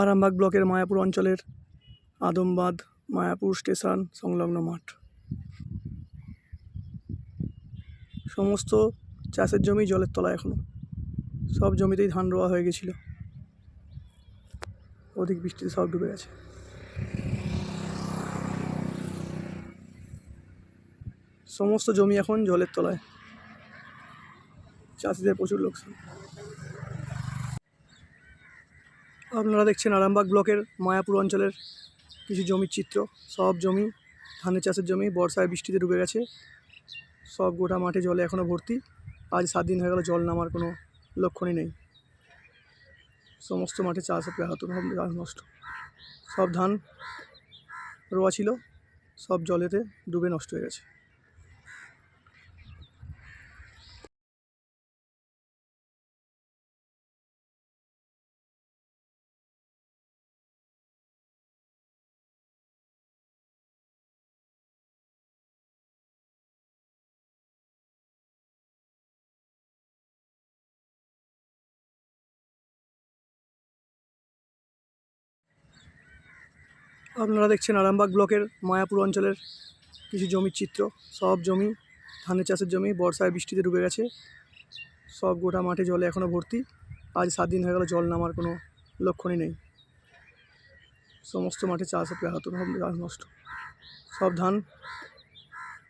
আরামবাগ ব্লকের মায়াপুর অঞ্চলের আদমবাদ মায়াপুর স্টেশন সংলগ্ন মাঠ। সমস্ত চাষের জমি জলের তলায় এখনও। সব জমিতেই ধান রোয়া হয়ে গেছিল। অধিক বৃষ্টিতে সব ডুবে গেছে। সমস্ত জমি এখন জলের তলায়। চাষিদের প্রচুর লোকসান। আপনারা দেখছেন আরামবাগ ব্লকের মায়াপুর অঞ্চলের কিছু জমির চিত্র। সব জমি, ধানের চাষের জমি, বর্ষায় বৃষ্টিতে ডুবে গেছে। সব গোটা মাঠে জলে এখনও ভর্তি। আজ সাত দিন হয়ে গেল জল নামার কোনো লক্ষণই নেই। সমস্ত মাঠে চাষ ব্যাহত নষ্ট। সব ধান রোয়া ছিল, সব জলেতে ডুবে নষ্ট হয়ে গেছে। আপনারা দেখছেন আরামবাগ ব্লকের মায়াপুর অঞ্চলের কিছু জমির চিত্র। সব জমি ধানের চাষের জমি, বর্ষায় বৃষ্টিতে ডুবে গেছে। সব গোটা মাঠে জলে এখনও ভর্তি। আজ সাত দিন হয়ে গেল জল নামার কোনো লক্ষণই নেই। সমস্ত মাঠে চাষ ব্যাহত নষ্ট। সব ধান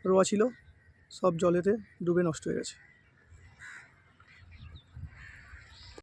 রোয়া ছিল, সব জলেতে ডুবে নষ্ট হয়ে গেছে।